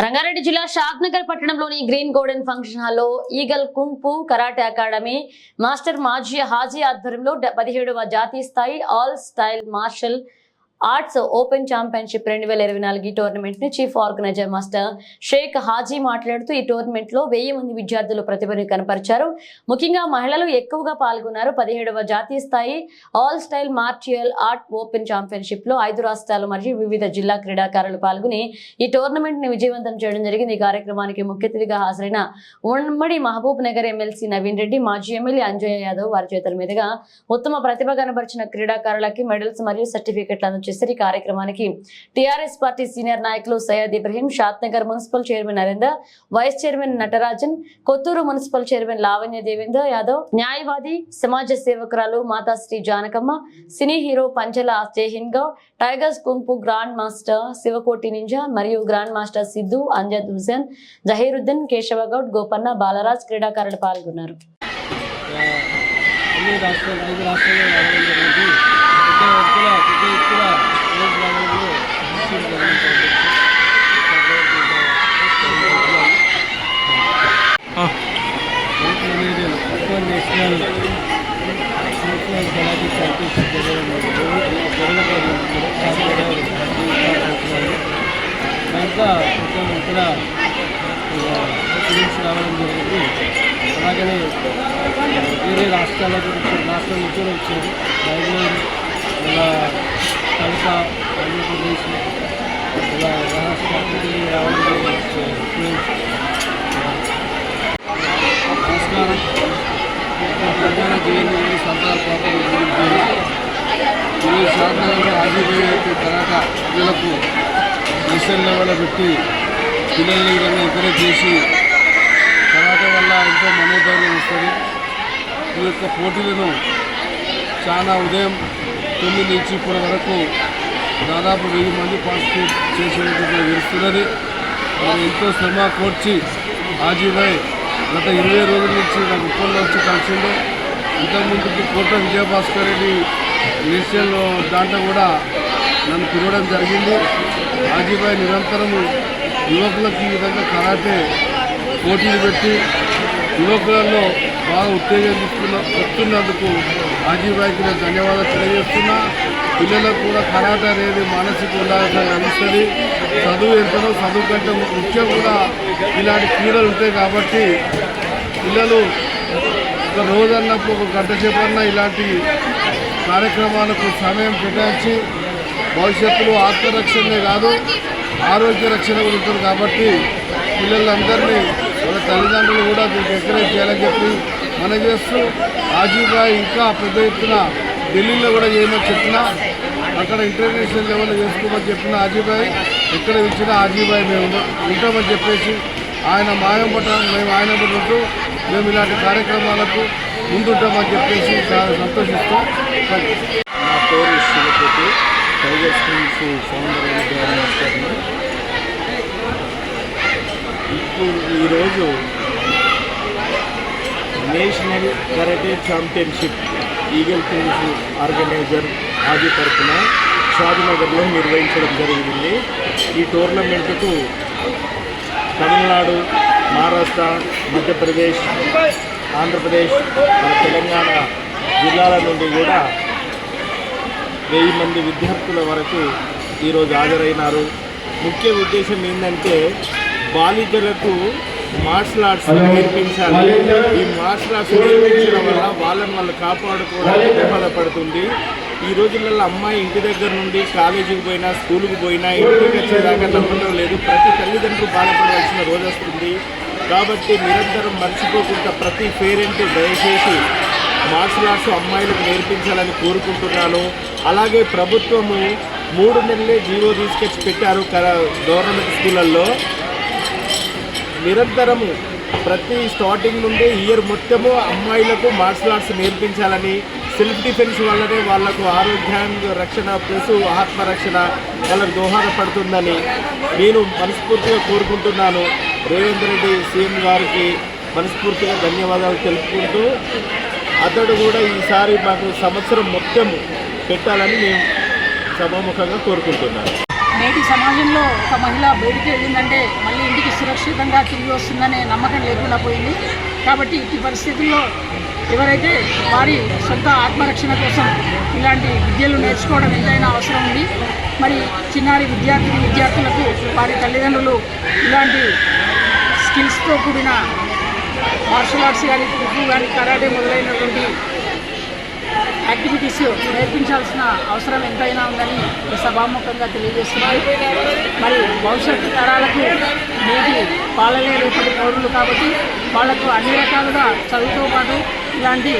రంగారెడ్డి జిల్లా షాద్నగర్ పట్టణంలోని green golden function హాల్లో ఈగల్ కుంపు కరాటే అకాడమీ మాస్టర్ మాజీ హాజీ ఆధ్వర్యంలో పదిహేడవ జాతీయ స్థాయి all style martial arts open championship రెండు వేల ఇరవై నాలుగు ఈ టోర్నమెంట్ని chief organiser master Shaikh Haji మాట్లాడుతూ ఈ టోర్నమెంట్లో వెయ్యి మంది విద్యార్థులు ప్రతిభను కనపరిచారు. ముఖ్యంగా మహిళలు ఎక్కువగా పాల్గొన్నారు. పదిహేడవ జాతీయ స్థాయి all style martial art open ఛాంపియన్షిప్లో ఐదు రాష్ట్రాలు మరియు వివిధ జిల్లా క్రీడాకారులు పాల్గొని ఈ టోర్నమెంట్ని విజయవంతం చేయడం జరిగింది. ఈ కార్యక్రమానికి ముఖ్య అతిథిగా హాజరైన ఉమ్మడి మహబూబ్ నగర్ ఎమ్మెల్సీ నవీన్ రెడ్డి మాజీ ఎమ్మెల్యే అంజయ్య యాదవ్ వారి చేతుల మీదుగా ఉత్తమ ప్రతిభ కనబరిచిన క్రీడాకారులకి మెడల్స్ మరియు సర్టిఫికెట్లు అందజేశారు. ఈ కార్యక్రమానికి టిఆర్ఎస్ పార్టీ సీనియర్ నాయకులు Syed Ibrahim Shadnagar municipal chairman Narender vice chairman Natarajan Kothur municipal chairman Lavanya Devendra Yadav న్యాయవాది సమాజ సేవకురాలు మాతాశ్రీ Janakamma cine hero Panchala Jaihind Goud tigers కుంపు grand master Sivakoti ninja మరియు గ్రాండ్ మాస్టర్ సిద్ధు అంజద్ హుసేన్ జహీరుద్దీన్ కేశవగౌడ్ గోపన్న బాలరాజ్ క్రీడాకారులు పాల్గొన్నారు అన్ని రాష్ట్రాలు ఐదు రాష్ట్రాల్లో రావడం జరిగింది పెద్ద ఎత్తున పెద్ద ఎత్తున రోజు రావడంలో ముస్లిం గవర్నమెంట్ నేషనల్ ఇంకా కొంచెం ఫిలిమ్స్ రావడం జరిగింది అలాగనే వేరే రాష్ట్రాల గురించి రాష్ట్రం నుంచి కూడా వచ్చారు బెంగళూరు ఇలా కడప ఆంధ్రప్రదేశ్ ఇలా మహారాష్ట్ర రావడం జరిగింది నమస్కారం ఈ శాతంలో ఆగిపోయే తర్వాత పిల్లలకు నేషనల్ లెవెల్ పెట్టి పిల్లల్ని ఈ విధంగా ఎంకరేజ్ చేసి తర్వాత వల్ల ఎంతో మనోధైర్యం వస్తుంది. ఈ యొక్క పోటీలను చాలా ఉదయం తొమ్మిది నుంచి ఇప్పటి వరకు దాదాపు వెయ్యి మంది పార్టిసిపేట్ చేసేటట్టు తెలుస్తున్నది. మరి ఎంతో శ్రమ కోర్చి ఆజీభాయ్ గత ఇరవై రోజుల నుంచి నాకు ఉప్పల్లో వచ్చి కలిసిండు. ఇంతకుముందు కోట విజయభాస్కర్ రెడ్డి నేషనల్ దాంట్లో కూడా నన్ను పిలవడం జరిగింది. ఆజీభాయ్ నిరంతరము యువకులకు ఈ విధంగా కరాటే పోటీలు పెట్టి యువకులలో బాగా ఉత్తేజం ఇస్తున్న వస్తున్నందుకు ఆజీబాయికి నేను ధన్యవాదాలు తెలియజేస్తున్నా. పిల్లలకు కూడా కరాటే అనేది మానసిక ఉల్లాసం అందిస్తుంది చదువు ఎంతనో చదువు కంటే ముఖ్యం కూడా ఇలాంటి క్రీడలు ఉంటాయి కాబట్టి పిల్లలు ఒక రోజు అన్నప్పుడు ఒక గంట సేపన్నా ఇలాంటి కార్యక్రమాలకు సమయం కేటాయించి భవిష్యత్తులో ఆత్మరక్షణే కాదు ఆరోగ్య రక్షణ కూడా ఉంటుంది కాబట్టి పిల్లలందరినీ వాళ్ళ తల్లిదండ్రులు కూడా దీనికి ఎంకరేజ్ చేయాలని చెప్పి మనం చేస్తూ ఆజీబాయ్ ఇంకా పెద్ద ఎత్తున ఢిల్లీలో కూడా చేయమని చెప్పినా అక్కడ ఇంటర్నేషనల్ లెవెల్లో చేసుకోమని చెప్పిన ఆజీబాయ్ ఎక్కడ ఇచ్చినా ఆజీబాయ్ మేము ఉంటామని చెప్పేసి ఆయన మాయం పట్ట మేము ఆయన పడుతూ మేము ఇలాంటి కార్యక్రమాలకు ముందుంటామని చెప్పేసి చాలా సంతోషిస్తూ నా పేరు శివకోటి టైగర్ స్కిల్స్ ఫౌండర్ అయిన ఇప్పుడు ఈరోజు national karate championship eagle kings organiser Adi తరఫున షాద్నగర్లో నిర్వహించడం జరిగింది. ఈ టోర్నమెంట్కు తమిళనాడు మహారాష్ట్ర మధ్యప్రదేశ్ ఆంధ్రప్రదేశ్ మన తెలంగాణ జిల్లాల నుండి కూడా వెయ్యి మంది విద్యార్థుల వరకు ఈరోజు హాజరైనారు. ముఖ్య ఉద్దేశం ఏంటంటే బాలికలకు మార్షల్ ఆర్ట్స్ నేర్పించాలి. ఈ మార్షల్ ఆర్ట్స్ నేర్పించడం వల్ల వాళ్ళని వాళ్ళు కాపాడుకోవడానికి దోహదపడుతుంది ఈ రోజులలో అమ్మాయి ఇంటి దగ్గర నుండి కాలేజీకి పోయినా స్కూల్కి పోయినా ఇంటికి వచ్చేదాకా నమ్మడం లేదు. ప్రతి తల్లిదండ్రులు బాధపడవలసిన రోజు వస్తుంది. కాబట్టి నిరంతరం మర్చిపోకుండా ప్రతి పేరెంట్ దయచేసి మార్షల్ ఆర్ట్స్ అమ్మాయిలకు నేర్పించాలని కోరుకుంటున్నాను. అలాగే ప్రభుత్వము మూడు నెలలే జీవో తీసుకొచ్చి పెట్టారు గవర్నమెంట్ స్కూళ్ళల్లో. నిరంతరము ప్రతి స్టార్టింగ్ నుండి ఇయర్ మొత్తము అమ్మాయిలకు మార్షల్ ఆర్ట్స్ నేర్పించాలని సెల్ఫ్ డిఫెన్స్ వల్లనే వాళ్ళకు ఆరోగ్యాంగ రక్షణ ప్లస్ ఆత్మరక్షణ వాళ్ళకు దోహదపడుతుందని నేను మనస్ఫూర్తిగా కోరుకుంటున్నాను. రేవంత్ రెడ్డి సీఎం గారికి మనస్ఫూర్తిగా ధన్యవాదాలు తెలుపుకుంటూ అతడు కూడా ఈసారి మాకు సంవత్సరం మొత్తం పెట్టాలని మేము సభాముఖంగా కోరుకుంటున్నాను. నేటి సమాజంలో ఒక మహిళ బయటికి వెళ్ళిందంటే మళ్ళీ ఇంటికి సురక్షితంగా తిరిగి వస్తుందనే నమ్మకం లేకుండా పోయింది. కాబట్టి ఈ పరిస్థితుల్లో ఎవరైతే వారి సొంత ఆత్మరక్షణ కోసం ఇలాంటి విద్యలు నేర్చుకోవడం ఎంతైనా అవసరం ఉంది. మరి చిన్నారి విద్యార్థిని విద్యార్థులకు వారి తల్లిదండ్రులు ఇలాంటి స్కిల్స్తో కూడిన మార్షల్ ఆర్ట్స్ కానీ కుక్కు కానీ కరాటే మొదలైనటువంటి యాక్టివిటీస్ నేర్పించాల్సిన అవసరం ఎంతైనా ఉందని ఈ సభాముఖంగా తెలియజేస్తున్నారు మరి భవిష్యత్తు తరాలకు నేటి పాలలే రేపటి పౌరులు కాబట్టి వాళ్ళకు అన్ని రకాలుగా చదువుతో పాటు ఇలాంటి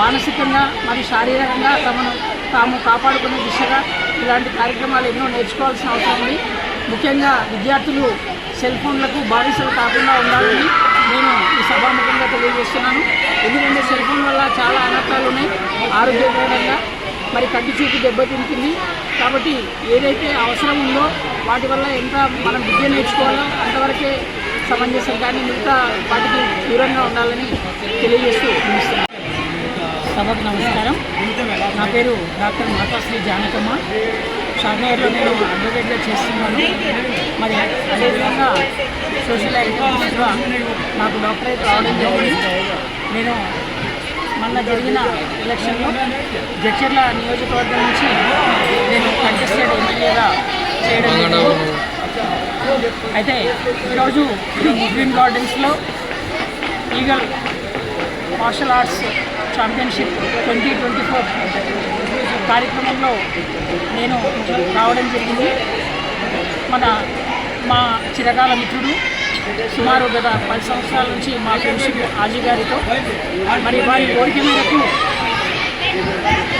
మానసికంగా మరి శారీరకంగా తమను తాము కాపాడుకునే దిశగా ఇలాంటి కార్యక్రమాలు ఎన్నో నేర్చుకోవాల్సిన అవసరం ఉంది. ముఖ్యంగా విద్యార్థులు సెల్ ఫోన్లకు బానిసలు కాకుండా ఉండాలని నేను ఈ సభాముఖంగా తెలియజేస్తున్నాను. ఎందుకంటే సెల్ ఫోన్ వల్ల చాలా అనర్థాలు ఉన్నాయి. ఆరోగ్యపరంగా మరి కంటి చూపు దెబ్బతింటుంది. కాబట్టి ఏదైతే అవసరం ఉందో వాటి వల్ల ఎంత మనం విద్య నేర్చుకోవాలో అంతవరకే సమంజసం కానీ మిగతా వాటికి దూరంగా ఉండాలని తెలియజేస్తూ సభకు నమస్కారం. నా పేరు డాక్టర్ మాతాశ్రీ జానకమ్మ. షాద్నగర్లో నేను అడ్వకేట్గా చేస్తున్నాను. మరి అదేవిధంగా సోషల్ యాక్టివిటీస్గా నాకు డాక్టరేట్ రావడం జరిగింది. నేను మొన్న జరిగిన ఎలక్షన్లో జడ్చర్ల నియోజకవర్గం నుంచి నేను కంటెస్టెడ్ ఎమ్మెల్యేగా చేయడం జరిగింది. అయితే ఈరోజు గ్రీన్ గార్డెన్స్లో eagle martial arts championship twenty twenty four కార్యక్రమంలో నేను రావడం జరిగింది. మన మా చిరకాల మిత్రుడు సుమారు గత పది సంవత్సరాల నుంచి మా ఫ్రెండ్షిప్ ఆజీ గారితో. మరి వారి కోరిక మేరకు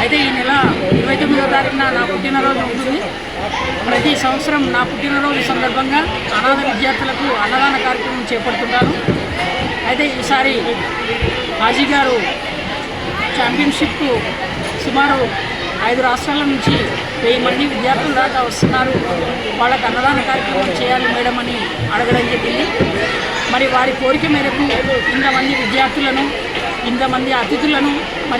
అయితే ఈ నెల ఇరవై తొమ్మిదో నా పుట్టినరోజు ఉంటుంది ప్రతి సంవత్సరం నా పుట్టినరోజు సందర్భంగా అనాథ విద్యార్థులకు అన్నదాన కార్యక్రమం చేపడుతున్నాను అయితే ఈసారి హాజీ గారు ఛాంపియన్షిప్ సుమారు ఐదు రాష్ట్రాల నుంచి వెయ్యి మంది విద్యార్థులు దాకా వస్తున్నారు. వాళ్ళకు అన్నదాన కార్యక్రమం చేయాలి మేడం అని అడగడం జరిగింది. మరి వారి కోరిక మేరకు ఇంతమంది విద్యార్థులను ఇంతమంది అతిథులను మరి